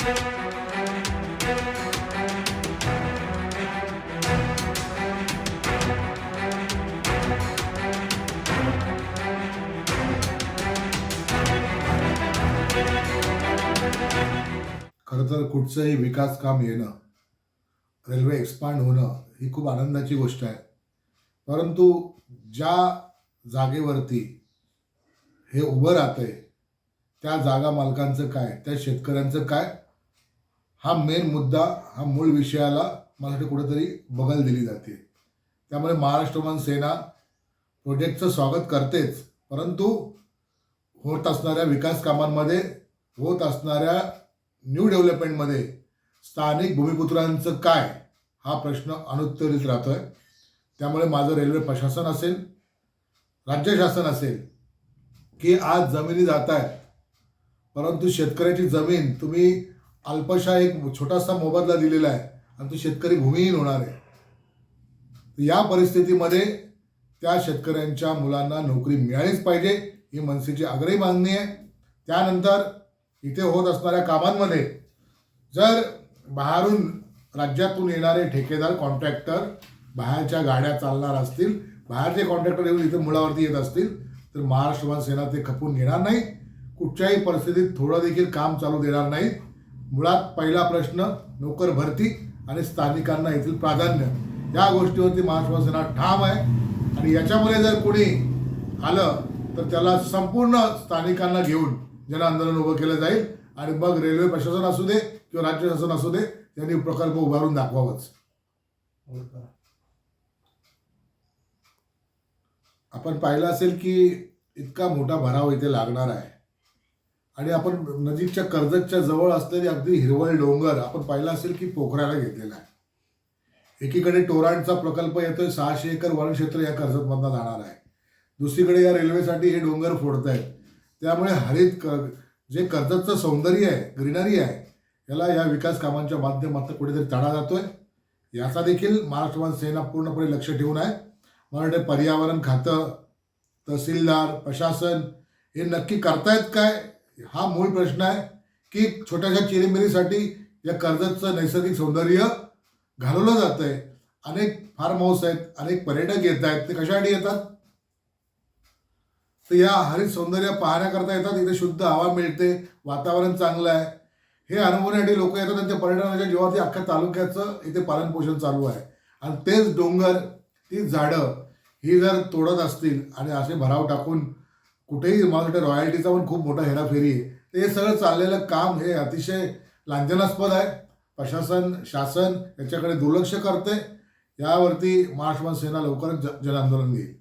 खरं तर कुठचंही विकास काम येणं रेल्वे एक्सपांड होणं ही खूप आनंदाची गोष्ट आहे. परंतु ज्या जागेवरती हे उभं राहतंय त्या जागा मालकांचं काय त्या शेतकऱ्यांचं काय हा मेन मुद्दा हा मूळ विषयाला मला वाटतं कुठेतरी बगल दिली जाते. त्यामुळे महाराष्ट्र वन सेना प्रोजेक्टचं स्वागत करतेच परंतु होत असणाऱ्या विकास कामांमध्ये होत असणाऱ्या न्यू डेव्हलपमेंटमध्ये स्थानिक भूमिपुत्रांचं काय हा प्रश्न अनुत्तरित आहे त्यामुळे माझं रेल्वे प्रशासन असेल राज्य शासन असेल की आज जमिनी जात आहेत परंतु शेतकऱ्याची जमीन तुम्ही अल्पशा एक छोटासा मोबदला दिलेला आहे आणि तो शेतकरी भूमिहीन होणार आहे. या परिस्थितीमध्ये त्या शेतकऱ्यांच्या मुलांना नोकरी मिळालीच पाहिजे ही मनसेची आग्रही मागणी आहे. त्यानंतर इथे होत असणाऱ्या कामांमध्ये जर बाहेरून राज्यातून येणारे ठेकेदार कॉन्ट्रॅक्टर बाहेरच्या गाड्या चालणार असतील बाहेरचे कॉन्ट्रॅक्टर येऊन इथे मुळावरती येत असतील तर महाराष्ट्र सेना ते खपून घेणार नाही. कुठच्याही परिस्थितीत थोडं देखील काम चालू देणार नाहीत मुळात पहिला प्रश्न नोकर भरती आणि स्थानिकांना येथील प्राधान्य. या गोष्टीवरती महाश्वासना ठाम आहे. आणि याच्यामध्ये जर कोणी आलं तर त्याला संपूर्ण स्थानिकांना घेऊन जन आंदोलन उभं केलं जाईल. आणि मग रेल्वे प्रशासन असू दे किंवा राज्य शासन असू दे त्यांनी प्रकल्प उभारून दाखवावंच. आपण पाहिलं असेल की इतका मोठा भराव इथे लागणार आहे. आणि आपण नजीकच्या कर्जतच्या जवळ असलेली अगदी हिरवळ डोंगर आपण पाहिलं असेल की पोखराला घेतलेला आहे. एकीकडे टोरांटचा प्रकल्प येतोय सहाशे एकर वनक्षेत्र या कर्जतमधनं जाणार आहे. दुसरीकडे या रेल्वेसाठी हे डोंगर फोडत आहेत त्यामुळे हरित क जे कर्जतचं सौंदर्य आहे ग्रीनरी आहे याला या विकास कामांच्या माध्यमातून कुठेतरी तडा जातोय. याचा देखील महाराष्ट्रवाद सेना पूर्णपणे लक्ष ठेवून आहे. मला पर्यावरण खातं तहसीलदार प्रशासन हे नक्की करतायत काय? हा मूळ प्रश्न आहे की छोट्याशा चिरीमिरीसाठी या कर्जतचं नैसर्गिक सौंदर्य घालवलं जात आहे अनेक फार्म हाऊस आहेत अनेक पर्यटक येत आहेत. ते कशासाठी येतात? तर या हरित सौंदर्य पाहण्याकरता येतात. इथे शुद्ध हवा मिळते वातावरण चांगलं आहे. हे अनुभवण्यासाठी लोक येतात आणि त्या पर्यटनाच्या ते अख्ख्या तालुक्याचं इथे पालनपोषण चालू आहे. आणि तेच डोंगर ती झाडं ही जर तोडत असतील आणि असे भराव टाकून कुठेही मला वाटतं रॉयल्टीचा पण खूप मोठा हेराफेरी आहे. हे सगळं चाललेलं काम हे अतिशय लांछनास्पद आहे. प्रशासन शासन याच्याकडे दुर्लक्ष करते यावरती महाराष्ट्र सेना लवकरच ज- जनआंदोलन घेईल.